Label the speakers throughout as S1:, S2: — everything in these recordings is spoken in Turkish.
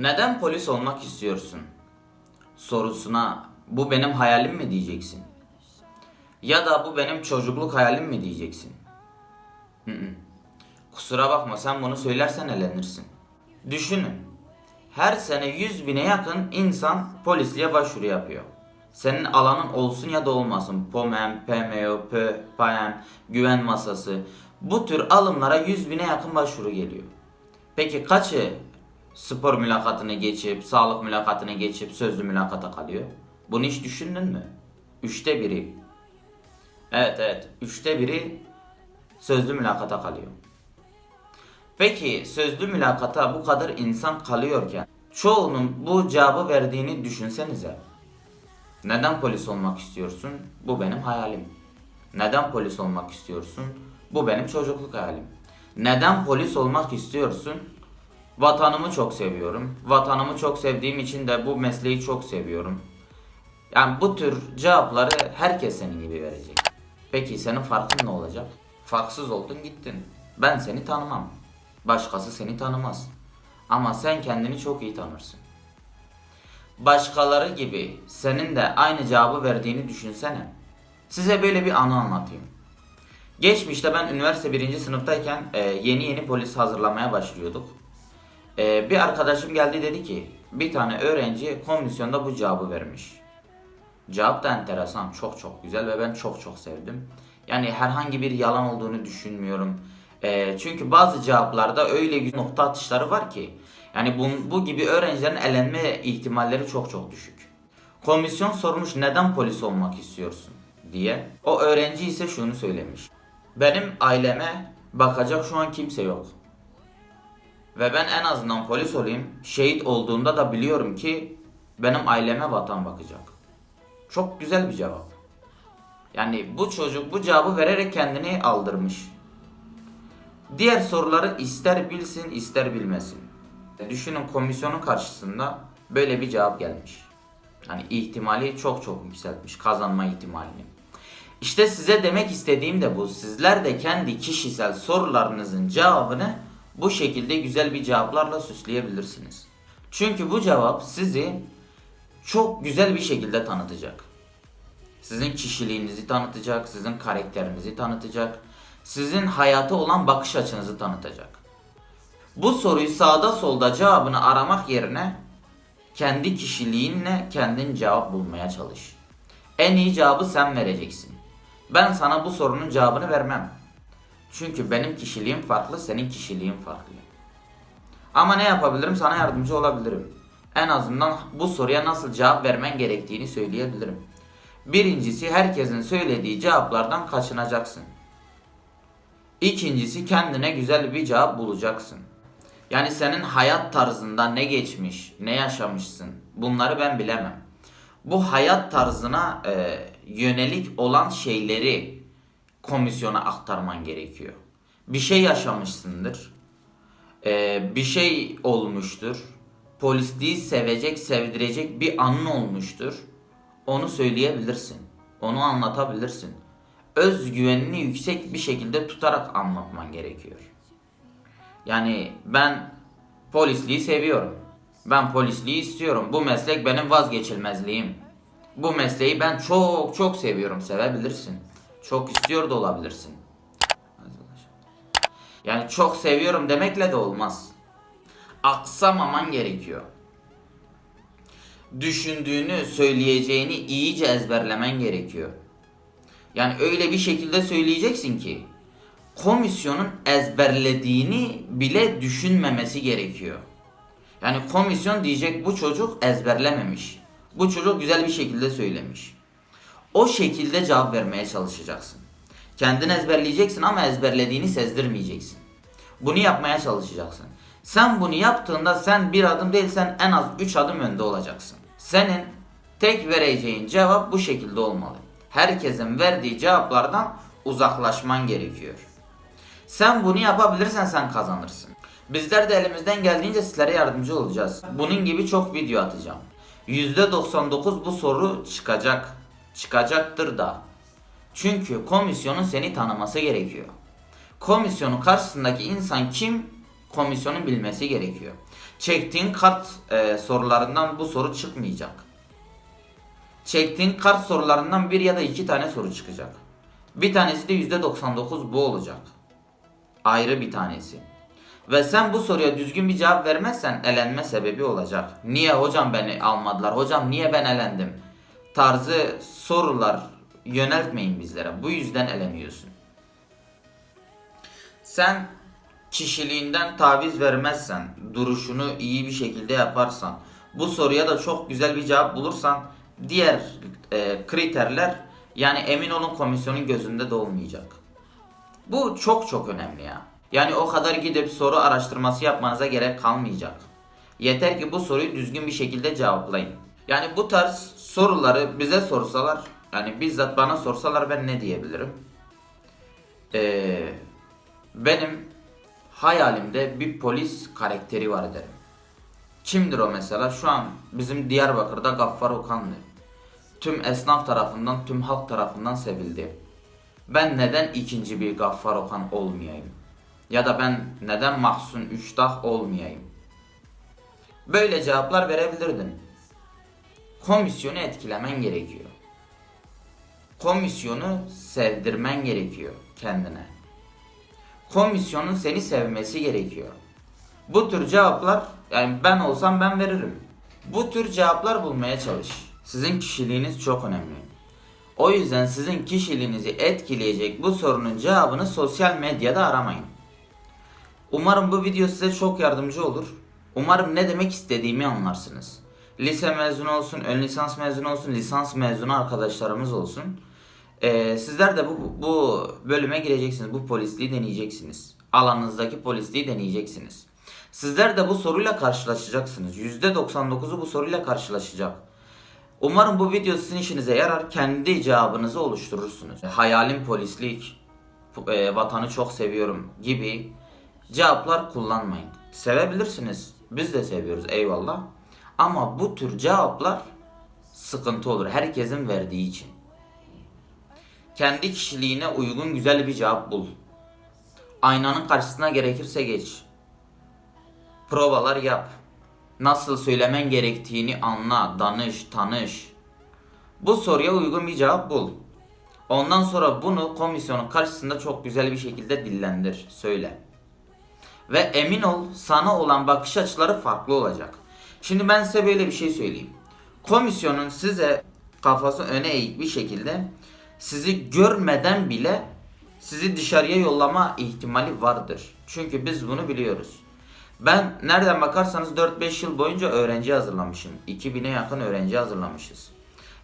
S1: Neden polis olmak istiyorsun? Sorusuna bu benim hayalim mi diyeceksin? Ya da bu benim çocukluk hayalim mi diyeceksin? Hı hı. Kusura bakma sen bunu söylersen elenirsin. Düşünün. Her sene 100 bine yakın insan polisliğe başvuru yapıyor. Senin alanın olsun ya da olmasın. POMEM, PMO, P, PAEM, güven masası. Bu tür alımlara 100 bine yakın başvuru geliyor. Peki kaçı spor mülakatını geçip, sağlık mülakatını geçip sözlü mülakata kalıyor? Bunu hiç düşündün mü? Üçte biri. Evet evet. Üçte biri sözlü mülakata kalıyor. Peki sözlü mülakata bu kadar insan kalıyorken çoğunun bu cevabı verdiğini düşünsenize. Neden polis olmak istiyorsun? Bu benim hayalim. Neden polis olmak istiyorsun? Bu benim çocukluk hayalim. Neden polis olmak istiyorsun? Vatanımı çok seviyorum. Vatanımı çok sevdiğim için de bu mesleği çok seviyorum. Yani bu tür cevapları herkes senin gibi verecek. Peki senin farkın ne olacak? Farksız oldun gittin. Ben seni tanımam. Başkası seni tanımaz. Ama sen kendini çok iyi tanırsın. Başkaları gibi senin de aynı cevabı verdiğini düşünsene. Size böyle bir anı anlatayım. Geçmişte ben üniversite birinci sınıftayken e, yeni yeni polis hazırlamaya başlıyorduk. E, bir arkadaşım geldi dedi ki bir tane öğrenci komisyonda bu cevabı vermiş. Cevap da enteresan, çok çok güzel ve ben çok çok sevdim. Yani herhangi bir yalan olduğunu düşünmüyorum. Ee, çünkü bazı cevaplarda öyle güzel nokta atışları var ki yani bu, bu gibi öğrencilerin elenme ihtimalleri çok çok düşük. Komisyon sormuş neden polis olmak istiyorsun diye. O öğrenci ise şunu söylemiş. Benim aileme bakacak şu an kimse yok. Ve ben en azından polis olayım. Şehit olduğumda da biliyorum ki benim aileme vatan bakacak. Çok güzel bir cevap. Yani bu çocuk bu cevabı vererek kendini aldırmış. Diğer soruları ister bilsin ister bilmesin. Düşünün komisyonun karşısında böyle bir cevap gelmiş. Hani ihtimali çok çok yükseltmiş kazanma ihtimalini. İşte size demek istediğim de bu. Sizler de kendi kişisel sorularınızın cevabını bu şekilde güzel bir cevaplarla süsleyebilirsiniz. Çünkü bu cevap sizi çok güzel bir şekilde tanıtacak. Sizin kişiliğinizi tanıtacak, sizin karakterinizi tanıtacak, sizin hayata olan bakış açınızı tanıtacak. Bu soruyu sağda solda cevabını aramak yerine kendi kişiliğinle kendin cevap bulmaya çalış. En iyi cevabı sen vereceksin. Ben sana bu sorunun cevabını vermem. Çünkü benim kişiliğim farklı, senin kişiliğin farklı. Ama ne yapabilirim? Sana yardımcı olabilirim. En azından bu soruya nasıl cevap vermen gerektiğini söyleyebilirim. Birincisi herkesin söylediği cevaplardan kaçınacaksın. İkincisi kendine güzel bir cevap bulacaksın. Yani senin hayat tarzında ne geçmiş, ne yaşamışsın bunları ben bilemem. Bu hayat tarzına e, yönelik olan şeyleri komisyona aktarman gerekiyor. Bir şey yaşamışsındır, e, bir şey olmuştur, polisliği sevecek, sevdirecek bir anın olmuştur. Onu söyleyebilirsin, onu anlatabilirsin özgüvenini yüksek bir şekilde tutarak anlatman gerekiyor. Yani ben polisliği seviyorum. Ben polisliği istiyorum. Bu meslek benim vazgeçilmezliğim. Bu mesleği ben çok çok seviyorum. Sevebilirsin. Çok istiyor da olabilirsin. Yani çok seviyorum demekle de olmaz. Aksamaman gerekiyor. Düşündüğünü, söyleyeceğini iyice ezberlemen gerekiyor. Yani öyle bir şekilde söyleyeceksin ki komisyonun ezberlediğini bile düşünmemesi gerekiyor. Yani komisyon diyecek bu çocuk ezberlememiş. Bu çocuk güzel bir şekilde söylemiş. O şekilde cevap vermeye çalışacaksın. Kendin ezberleyeceksin ama ezberlediğini sezdirmeyeceksin. Bunu yapmaya çalışacaksın. Sen bunu yaptığında sen bir adım değil sen en az 3 adım önde olacaksın. Senin tek vereceğin cevap bu şekilde olmalı herkesin verdiği cevaplardan uzaklaşman gerekiyor. Sen bunu yapabilirsen sen kazanırsın. Bizler de elimizden geldiğince sizlere yardımcı olacağız. Bunun gibi çok video atacağım. %99 bu soru çıkacak. Çıkacaktır da. Çünkü komisyonun seni tanıması gerekiyor. Komisyonun karşısındaki insan kim komisyonun bilmesi gerekiyor. Çektiğin kart e, sorularından bu soru çıkmayacak. Çektiğin kart sorularından bir ya da iki tane soru çıkacak. Bir tanesi de %99 bu olacak. Ayrı bir tanesi. Ve sen bu soruya düzgün bir cevap vermezsen elenme sebebi olacak. Niye hocam beni almadılar? Hocam niye ben elendim? Tarzı sorular yöneltmeyin bizlere. Bu yüzden eleniyorsun. Sen kişiliğinden taviz vermezsen, duruşunu iyi bir şekilde yaparsan, bu soruya da çok güzel bir cevap bulursan diğer e, kriterler yani emin olun komisyonun gözünde de olmayacak. Bu çok çok önemli ya. Yani o kadar gidip soru araştırması yapmanıza gerek kalmayacak. Yeter ki bu soruyu düzgün bir şekilde cevaplayın. Yani bu tarz soruları bize sorsalar, yani bizzat bana sorsalar ben ne diyebilirim? Ee, benim hayalimde bir polis karakteri var derim. Kimdir o mesela? Şu an bizim Diyarbakır'da Gaffar Okanlı. Tüm esnaf tarafından, tüm halk tarafından sevildi. Ben neden ikinci bir Gaffar Okan olmayayım? Ya da ben neden Mahsun Üçtah olmayayım? Böyle cevaplar verebilirdin. Komisyonu etkilemen gerekiyor. Komisyonu sevdirmen gerekiyor kendine. Komisyonun seni sevmesi gerekiyor. Bu tür cevaplar yani ben olsam ben veririm. Bu tür cevaplar bulmaya çalış. Sizin kişiliğiniz çok önemli. O yüzden sizin kişiliğinizi etkileyecek bu sorunun cevabını sosyal medyada aramayın. Umarım bu video size çok yardımcı olur. Umarım ne demek istediğimi anlarsınız. Lise mezunu olsun, ön lisans mezunu olsun, lisans mezunu arkadaşlarımız olsun. Ee, sizler de bu, bu bölüme gireceksiniz. Bu polisliği deneyeceksiniz. Alanınızdaki polisliği deneyeceksiniz. Sizler de bu soruyla karşılaşacaksınız. %99'u bu soruyla karşılaşacak. Umarım bu video sizin işinize yarar. Kendi cevabınızı oluşturursunuz. Hayalim polislik, e, vatanı çok seviyorum gibi cevaplar kullanmayın. Sevebilirsiniz. Biz de seviyoruz eyvallah. Ama bu tür cevaplar sıkıntı olur. Herkesin verdiği için. Kendi kişiliğine uygun güzel bir cevap bul. Aynanın karşısına gerekirse geç. Provalar yap. Nasıl söylemen gerektiğini anla, danış, tanış. Bu soruya uygun bir cevap bul. Ondan sonra bunu komisyonun karşısında çok güzel bir şekilde dillendir, söyle. Ve emin ol sana olan bakış açıları farklı olacak. Şimdi ben size böyle bir şey söyleyeyim. Komisyonun size kafası öne eğik bir şekilde sizi görmeden bile sizi dışarıya yollama ihtimali vardır. Çünkü biz bunu biliyoruz. Ben nereden bakarsanız 4-5 yıl boyunca öğrenci hazırlamışım. 2000'e yakın öğrenci hazırlamışız.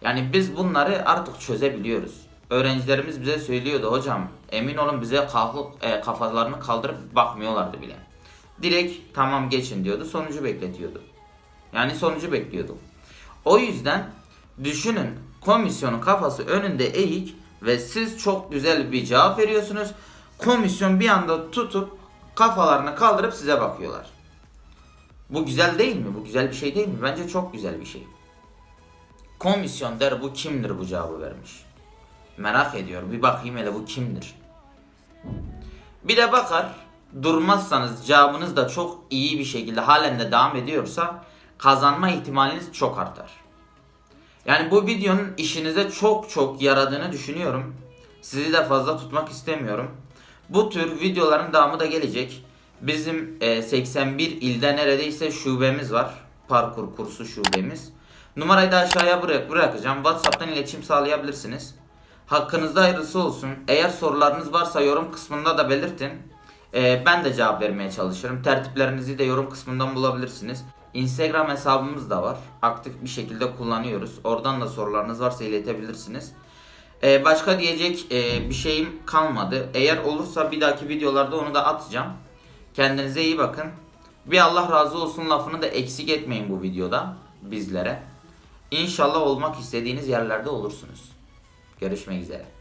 S1: Yani biz bunları artık çözebiliyoruz. Öğrencilerimiz bize söylüyordu hocam emin olun bize kalkıp e, kafalarını kaldırıp bakmıyorlardı bile. Direkt tamam geçin diyordu sonucu bekletiyordu. Yani sonucu bekliyorduk. O yüzden düşünün komisyonun kafası önünde eğik ve siz çok güzel bir cevap veriyorsunuz. Komisyon bir anda tutup kafalarını kaldırıp size bakıyorlar. Bu güzel değil mi? Bu güzel bir şey değil mi? Bence çok güzel bir şey. Komisyon der bu kimdir bu cevabı vermiş. Merak ediyor. Bir bakayım hele bu kimdir? Bir de bakar durmazsanız cevabınız da çok iyi bir şekilde halen de devam ediyorsa kazanma ihtimaliniz çok artar. Yani bu videonun işinize çok çok yaradığını düşünüyorum. Sizi de fazla tutmak istemiyorum. Bu tür videoların devamı da gelecek. Bizim e, 81 ilde neredeyse şubemiz var. Parkur kursu şubemiz. Numarayı da aşağıya bırak bırakacağım. WhatsApp'tan iletişim sağlayabilirsiniz. Hakkınızda hayırlısı olsun. Eğer sorularınız varsa yorum kısmında da belirtin. E, ben de cevap vermeye çalışırım. Tertiplerinizi de yorum kısmından bulabilirsiniz. Instagram hesabımız da var. Aktif bir şekilde kullanıyoruz. Oradan da sorularınız varsa iletebilirsiniz. Ee, başka diyecek e, bir şeyim kalmadı. Eğer olursa bir dahaki videolarda onu da atacağım. Kendinize iyi bakın. Bir Allah razı olsun lafını da eksik etmeyin bu videoda bizlere. İnşallah olmak istediğiniz yerlerde olursunuz. Görüşmek üzere.